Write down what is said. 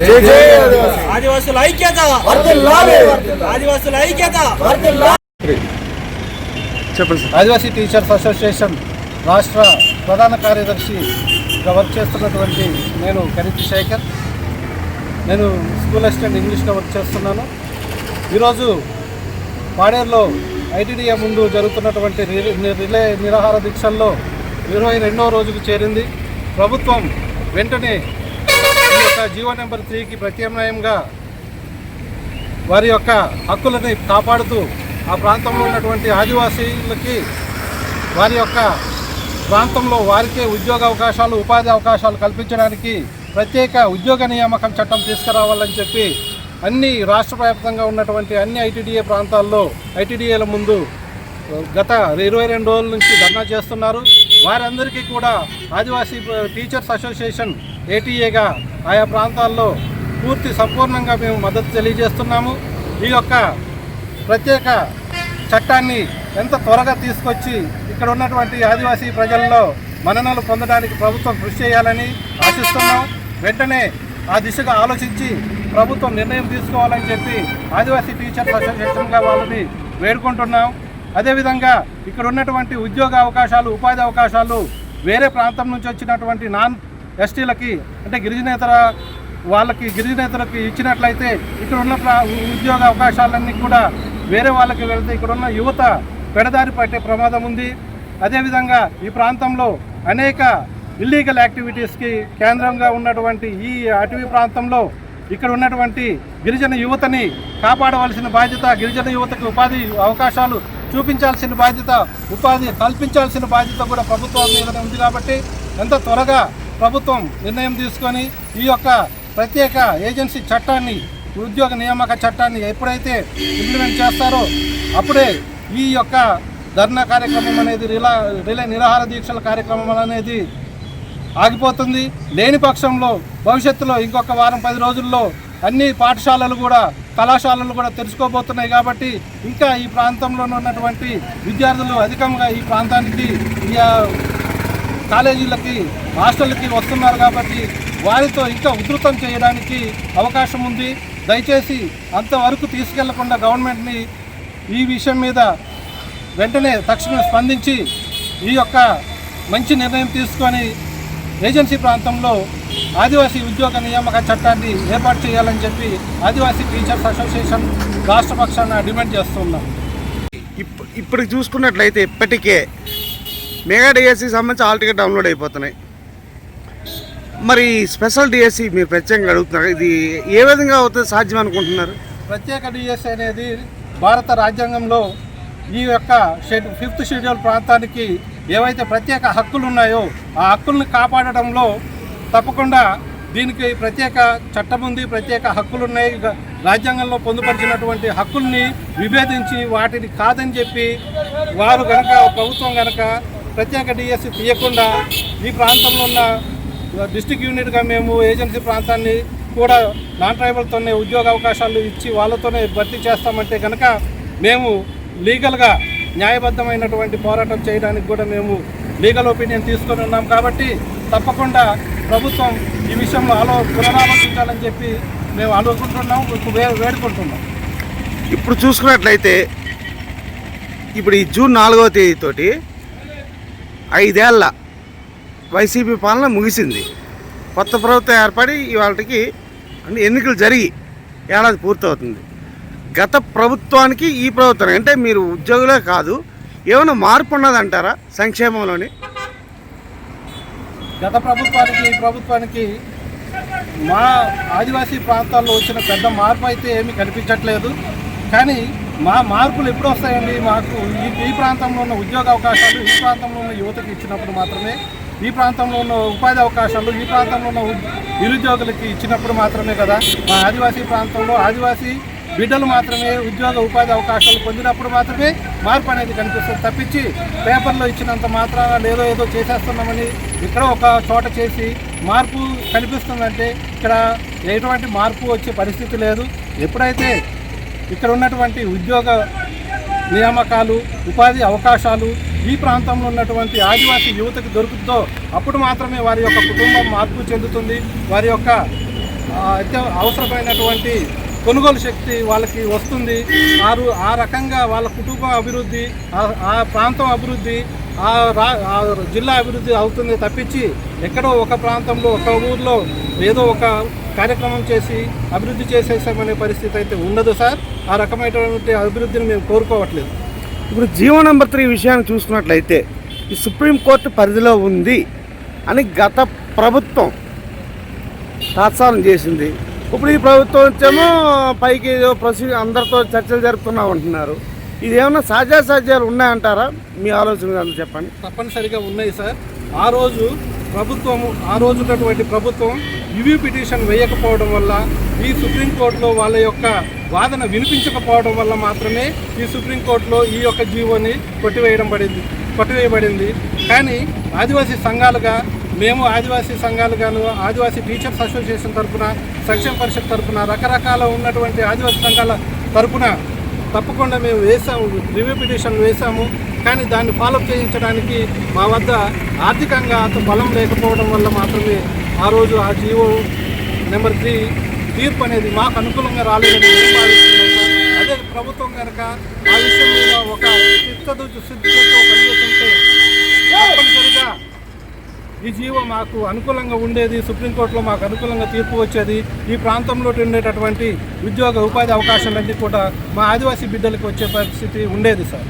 జై జై ఆదివాసీ. ఆదివాసుల ఐక్యత. ఆదివాసుల ఐక్యత. చెప్పండి సార్. ఆదివాసీ టీచర్స్ అసోసియేషన్ రాష్ట్ర ప్రధాన కార్యదర్శిగా వర్క్ చేస్తున్నటువంటి నేను కరితి శేఖర్. నేను స్కూల్ అసిస్టెంట్ ఇంగ్లీష్గా వర్క్ చేస్తున్నాను. ఈరోజు పాడేరులో ఐటీడీఏ ముందు జరుగుతున్నటువంటి రిలే నిరాహార దీక్షల్లో ఇరవై రెండవ రోజుకు చేరింది. ప్రభుత్వం వెంటనే యొక్క జీవో నెంబర్ త్రీకి ప్రత్యామ్నాయంగా వారి యొక్క హక్కులని కాపాడుతూ ఆ ప్రాంతంలో ఉన్నటువంటి ఆదివాసీలకి వారి యొక్క ప్రాంతంలో వారికే ఉద్యోగ అవకాశాలు ఉపాధి అవకాశాలు కల్పించడానికి ప్రత్యేక ఉద్యోగ నియామకం చట్టం తీసుకురావాలని చెప్పి అన్ని రాష్ట్ర వ్యాప్తంగా ఉన్నటువంటి అన్ని ఐటీడీఏ ప్రాంతాల్లో ఐటీడీఏల ముందు గత ఇరవై రెండు రోజుల నుంచి ధర్నా చేస్తున్నారు. వారందరికీ కూడా ఆదివాసీ టీచర్స్ అసోసియేషన్ ఏటీఏగా ఆయా ప్రాంతాల్లో పూర్తి సంపూర్ణంగా మేము మద్దతు తెలియజేస్తున్నాము. ఈ యొక్క ప్రత్యేక చట్టాన్ని ఎంత త్వరగా తీసుకొచ్చి ఇక్కడ ఉన్నటువంటి ఆదివాసీ ప్రజల్లో మన్ననలు పొందడానికి ప్రభుత్వం కృషి చేయాలని ఆశిస్తున్నాం. వెంటనే ఆ దిశగా ఆలోచించి ప్రభుత్వం నిర్ణయం తీసుకోవాలని చెప్పి ఆదివాసీ టీచర్ల అసోసియేషన్గా వాళ్ళని వేడుకుంటున్నాం. అదేవిధంగా ఇక్కడ ఉన్నటువంటి ఉద్యోగ అవకాశాలు ఉపాధి అవకాశాలు వేరే ప్రాంతం నుంచి వచ్చినటువంటి నాన్ ఎస్టీలకి అంటే గిరిజనేతర వాళ్ళకి గిరిజనేతలకు ఇచ్చినట్లయితే ఇక్కడ ఉన్న ప్రా- ఉద్యోగ అవకాశాలన్నీ కూడా వేరే వాళ్ళకి వెళ్తే ఇక్కడ ఉన్న యువత పెడదారి పట్టే ప్రమాదం ఉంది. అదేవిధంగా ఈ ప్రాంతంలో అనేక ఇల్లీగల్ యాక్టివిటీస్కి కేంద్రంగా ఉన్నటువంటి ఈ అటవీ ప్రాంతంలో ఇక్కడ ఉన్నటువంటి గిరిజన యువతని కాపాడవలసిన బాధ్యత గిరిజన యువతకు ఉపాధి అవకాశాలు చూపించాల్సిన బాధ్యత ఉపాధి కల్పించాల్సిన బాధ్యత కూడా ప్రభుత్వం మీద ఉంది కాబట్టి ఎంత త్వరగా ప్రభుత్వం నిర్ణయం తీసుకొని ఈ యొక్క ప్రత్యేక ఏజెన్సీ చట్టాన్ని ఉద్యోగ నియామక చట్టాన్ని ఎప్పుడైతే ఇంప్లిమెంట్ చేస్తారో అప్పుడే ఈ యొక్క ధర్నా కార్యక్రమం అనేది రిలా రిలే నిరాహార దీక్షల కార్యక్రమం అనేది ఆగిపోతుంది. లేని పక్షంలో భవిష్యత్తులో ఇంకొక వారం పది రోజుల్లో అన్ని పాఠశాలలు కూడా కళాశాలలు కూడా తెరుచుకోబోతున్నాయి కాబట్టి ఇంకా ఈ ప్రాంతంలో ఉన్నటువంటి విద్యార్థులు అధికంగా ఈ ప్రాంతానికి ఈ కాలేజీలకి హాస్టల్కి వస్తున్నారు కాబట్టి వారితో ఇంకా ఉధృతం చేయడానికి అవకాశం ఉంది. దయచేసి అంతవరకు తీసుకెళ్ళకుండా గవర్నమెంట్ని ఈ విషయం మీద వెంటనే తక్షణమే స్పందించి ఈ యొక్క మంచి నిర్ణయం తీసుకొని ఏజెన్సీ ప్రాంతంలో ఆదివాసీ ఉద్యోగ నియామక చట్టాన్ని ఏర్పాటు చేయాలని చెప్పి ఆదివాసీ టీచర్స్ అసోసియేషన్ రాష్ట్ర పక్షాన డిమాండ్ చేస్తున్నాం. ఇప్ ఇప్పటికి చూసుకున్నట్లయితే ఇప్పటికే మెగా డిఎస్సి సంబంధించి ఆల్ డౌన్లోడ్ అయిపోతున్నాయి. మరి స్పెషల్ డిఎస్సి మీరు ప్రత్యేకంగా అడుగుతున్నారు. ఇది ఏ విధంగా అవుతుంది సాధ్యం అనుకుంటున్నారు? ప్రత్యేక డిఎస్సి అనేది భారత రాజ్యాంగంలో ఈ యొక్క షెడ్ ఫిఫ్త్ షెడ్యూల్ ప్రాంతానికి ఏవైతే ప్రత్యేక హక్కులు ఉన్నాయో ఆ హక్కుల్ని కాపాడడంలో తప్పకుండా దీనికి ప్రత్యేక చట్టం ఉంది ప్రత్యేక హక్కులు ఉన్నాయి. రాజ్యాంగంలో పొందుపరిచినటువంటి హక్కుల్ని విభేదించి వాటిని కాదని చెప్పి వారు కనుక ప్రభుత్వం కనుక ప్రత్యేక డిఎస్సి తీయకుండా ఈ ప్రాంతంలో ఉన్న డిస్టిక్ యూనిట్గా మేము ఏజెన్సీ ప్రాంతాన్ని కూడా నాన్ ట్రైబల్తోనే ఉద్యోగ అవకాశాలు ఇచ్చి వాళ్ళతోనే భర్తీ చేస్తామంటే కనుక మేము లీగల్గా న్యాయబద్ధమైనటువంటి పోరాటం చేయడానికి కూడా మేము లీగల్ ఒపీనియన్ తీసుకొని ఉన్నాం కాబట్టి తప్పకుండా ప్రభుత్వం ఈ విషయంలో ఆలో పునరాలోచించాలని చెప్పి మేము అనుకుంటున్నాం వేడుకుంటున్నాం. ఇప్పుడు చూసుకున్నట్లయితే ఇప్పుడు ఈ జూన్ నాలుగవ తేదీతోటి ఐదేళ్ళ వైసీపీ పాలన ముగిసింది. కొత్త ప్రభుత్వం ఏర్పడి ఇవాళకి అన్ని ఎన్నికలు జరిగి ఏడాది పూర్తవుతుంది. గత ప్రభుత్వానికి ఈ ప్రభుత్వం అంటే మీరు ఉద్యోగులే కాదు ఏమైనా మార్పు ఉన్నదంటారా సంక్షేమంలోని? గత ప్రభుత్వానికి ఈ ప్రభుత్వానికి మా ఆదివాసీ ప్రాంతాల్లో వచ్చిన పెద్ద మార్పు అయితే ఏమీ కనిపించట్లేదు. కానీ మా మార్పులు ఎప్పుడు వస్తాయండి? మాకు ఈ ఈ ప్రాంతంలో ఉన్న ఉద్యోగ అవకాశాలు ఈ ప్రాంతంలో ఉన్న యువతకి ఇచ్చినప్పుడు మాత్రమే ఈ ప్రాంతంలో ఉన్న ఉపాధి అవకాశాలు ఈ ప్రాంతంలో ఉన్న నిరుద్యోగులకి ఇచ్చినప్పుడు మాత్రమే కదా. మా ఆదివాసీ ప్రాంతంలో ఆదివాసీ బిడ్డలు మాత్రమే ఉద్యోగ ఉపాధి అవకాశాలు పొందినప్పుడు మాత్రమే మార్పు అనేది కనిపిస్తుంది. తప్పించి పేపర్లో ఇచ్చినంత మాత్రాన లేదో ఏదో చేసేస్తున్నామని ఇక్కడ ఒక చోట చేసి మార్పు కనిపిస్తుందంటే ఇక్కడ ఎటువంటి మార్పు వచ్చే పరిస్థితి లేదు. ఎప్పుడైతే ఇక్కడ ఉన్నటువంటి ఉద్యోగ నియామకాలు ఉపాధి అవకాశాలు ఈ ప్రాంతంలో ఉన్నటువంటి ఆదివాసీ యువతకు దొరుకుతుందో అప్పుడు మాత్రమే వారి యొక్క కుటుంబం మార్పు చెందుతుంది. వారి యొక్క అవసరమైనటువంటి కొనుగోలు శక్తి వాళ్ళకి వస్తుంది. వారు ఆ రకంగా వాళ్ళ కుటుంబం అభివృద్ధి ఆ- ప్రాంతం అభివృద్ధి ఆ రా ఆ జిల్లా అభివృద్ధి అవుతుంది తప్పించి ఎక్కడో ఒక ప్రాంతంలో ఒక ఊర్లో ఏదో ఒక కార్యక్రమం చేసి అభివృద్ధి చేసేసామనే పరిస్థితి అయితే ఉండదు సార్. ఆ రకమైనటువంటి అభివృద్ధిని మేము కోరుకోవట్లేదు. ఇప్పుడు జీవో నెంబర్ త్రీ విషయాన్ని చూసుకున్నట్లయితే ఈ సుప్రీంకోర్టు పరిధిలో ఉంది అని గత ప్రభుత్వం తాత్సారం చేసింది. ఇప్పుడు ఈ ప్రభుత్వం వచ్చేమో పైకి ఏదో ప్రొసీ అందరితో చర్చలు జరుపుతున్నాం అంటున్నారు. ఇది ఏమైనా సాధ్యాసాధ్యాలు ఉన్నాయంటారా? మీ ఆలోచన చెప్పండి. తప్పనిసరిగా ఉన్నాయి సార్. ఆ రోజు ప్రభుత్వము ఆ రోజు ఉన్నటువంటి ప్రభుత్వం రివ్యూ పిటిషన్ వేయకపోవడం వల్ల ఈ సుప్రీంకోర్టులో వాళ్ళ యొక్క వాదన వినిపించకపోవడం వల్ల మాత్రమే ఈ సుప్రీంకోర్టులో ఈ యొక్క జీవోని కొట్టివేయడం పడింది కొట్టివేయబడింది. కానీ ఆదివాసీ సంఘాలుగా మేము ఆదివాసీ సంఘాలుగాను ఆదివాసీ టీచర్స్ అసోసియేషన్ తరఫున సంక్షేమ పరిషత్ తరఫున రకరకాల ఉన్నటువంటి ఆదివాసీ సంఘాల తరఫున తప్పకుండా మేము వేసాము రివ్యూ పిటిషన్ వేసాము కానీ దాన్ని ఫాలోఅప్ చేయించడానికి మా వద్ద ఆర్థికంగా అంత బలం లేకపోవడం వల్ల మాత్రమే ఆ రోజు ఆ జీవో నెంబర్ త్రీ తీర్పు అనేది మాకు అనుకూలంగా రాలేదని అదే ప్రభుత్వం కనుక ఆ విషయం మీద ఒక చిత్తదు సిద్ధతో పనిచేస్తుంటే తప్పనిసరిగా ఈ జీవో మాకు అనుకూలంగా ఉండేది సుప్రీంకోర్టులో మాకు అనుకూలంగా తీర్పు వచ్చేది ఈ ప్రాంతంలో ఉండేటటువంటి ఉద్యోగ ఉపాధి అవకాశాలన్నీ కూడా మా ఆదివాసీ బిడ్డలకు వచ్చే పరిస్థితి ఉండేది సార్.